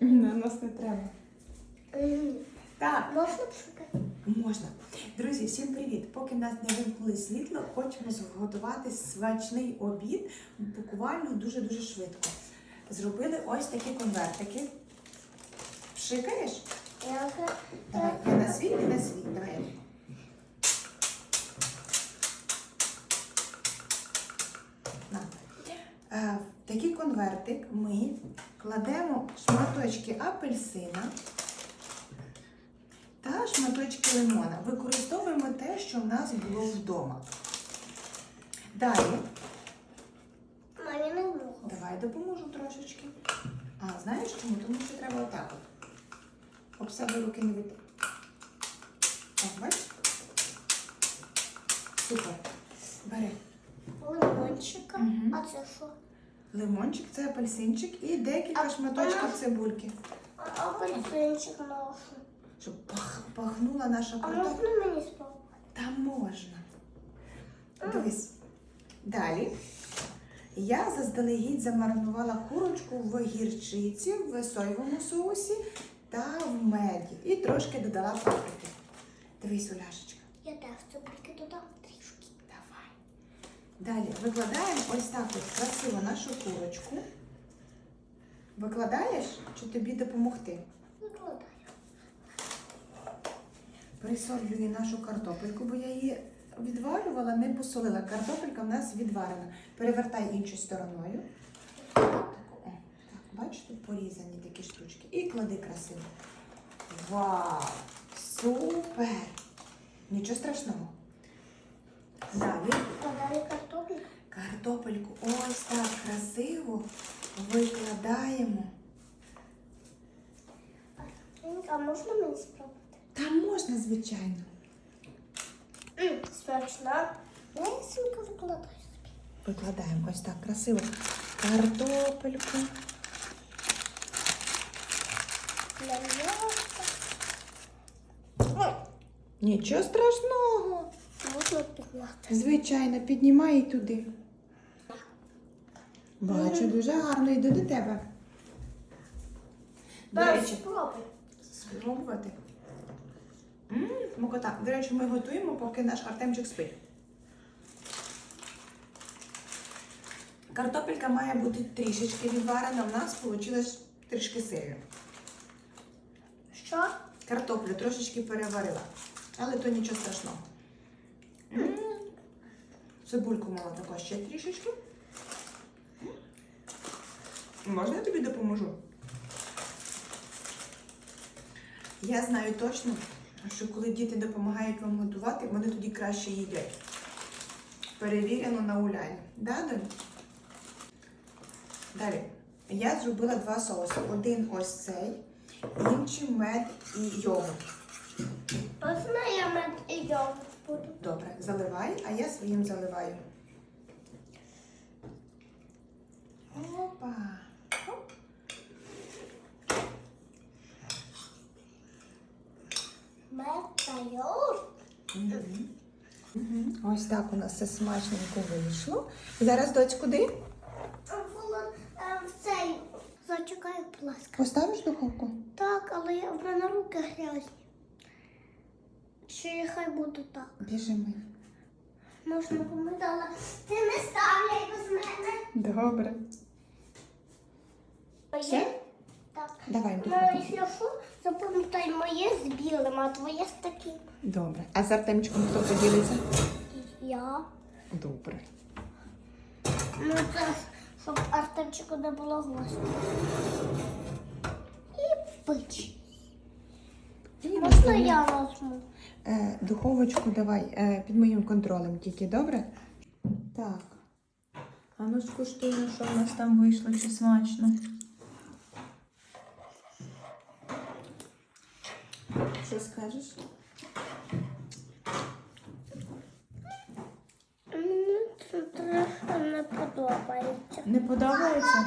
На нас не треба. Так, Можна пшикати? можна. Друзі, всім привіт! Поки в нас не вимкнули світло, хочемо зготувати смачний обід буквально дуже-дуже швидко. Зробили ось такі конвертики. Пшикаєш? Давай, я на світ, ти на світ. Давай. На. Такий конвертик ми кладемо шматочки апельсина та шматочки лимона. Використовуємо те, що в нас було вдома. Далі, давай допоможу трошечки. А, знаєш чому? Тому що треба отак от. Об себе руки не вити. О, бачиш? Супер. Бери. Лимончика. Мгм. А це що? Лимончик, це апельсинчик і декілька А шматочків цибульки. А апельсинчик ношу. Щоб пах- пахнула наша А картопля. можна мені спробувати? Та можна. Дивись. Далі. Я заздалегідь замаринувала курочку в гірчиці, в соєвому соусі та в меді. І трошки додала паприки. Дивись, Уляшечка. Я теж цибульки додам. Далі викладаємо ось так ось красиво нашу курочку. Викладаєш чи тобі допомогти? Викладаю. Присолюю нашу картопельку, бо я її відварювала, не посолила. Картопелька в нас відварена. Перевертай іншою стороною. Бачиш, тут порізані такі штучки. І клади красиво. Вау! Супер! Нічого страшного. Далі картоплю. картопельку ось так красиво викладаємо. А можна мені спробувати? Та можна, звичайно. Смачно. Я викладаю собі. Викладаємо ось так красиво картопельку. Нічого страшного. Можна підняти. Звичайно, піднімай і туди. Бачу, дуже гарно йду до тебе. До Дай речі, спробуй. спробувати. М, Смакота. До речі, ми готуємо, поки наш Артемчик спить. Картопелька має бути трішечки відварена. У нас вийшло трішки сильно. Що? Картоплю трошечки переварила. Але то нічого страшного. Цибульку мала також ще трішечки. Можна я тобі допоможу? Я знаю точно, що коли діти допомагають вам готувати, вони тоді краще їдять. Перевірено на Уляні. Да, Далі. Я зробила два соуси. Один ось цей, інший мед і йогурт. Можна я мед і йогурт буду? Добре, заливай, а я своїм заливаю. Опа. Оп. Мед та йогурт? Мгм. Мгм. Ось так у нас все смачненько вийшло. Зараз доць куди? Було е, в цей. Зачекай, будь ласка. Поставиш духовку? Так, але в мене руки грязні. Чи хай буде так? Біжимо. Можна помидала. Ти не ставляй без мене. Добре. Все? Так. Давай Ну, якщо що, запам'ятай моє з білим, а твоє з таким. Добре. А з Артемчиком хто поділиться? Я. Добре. Ну, це щоб Артемчику не було гостей. І пич. Можна я нажму? Е, духовочку давай е, під моїм контролем тільки, добре? Так. А ну скуштуємо, що в нас там вийшло, чи смачно. Що скажеш? Мені це трохи не подобається. Не подобається?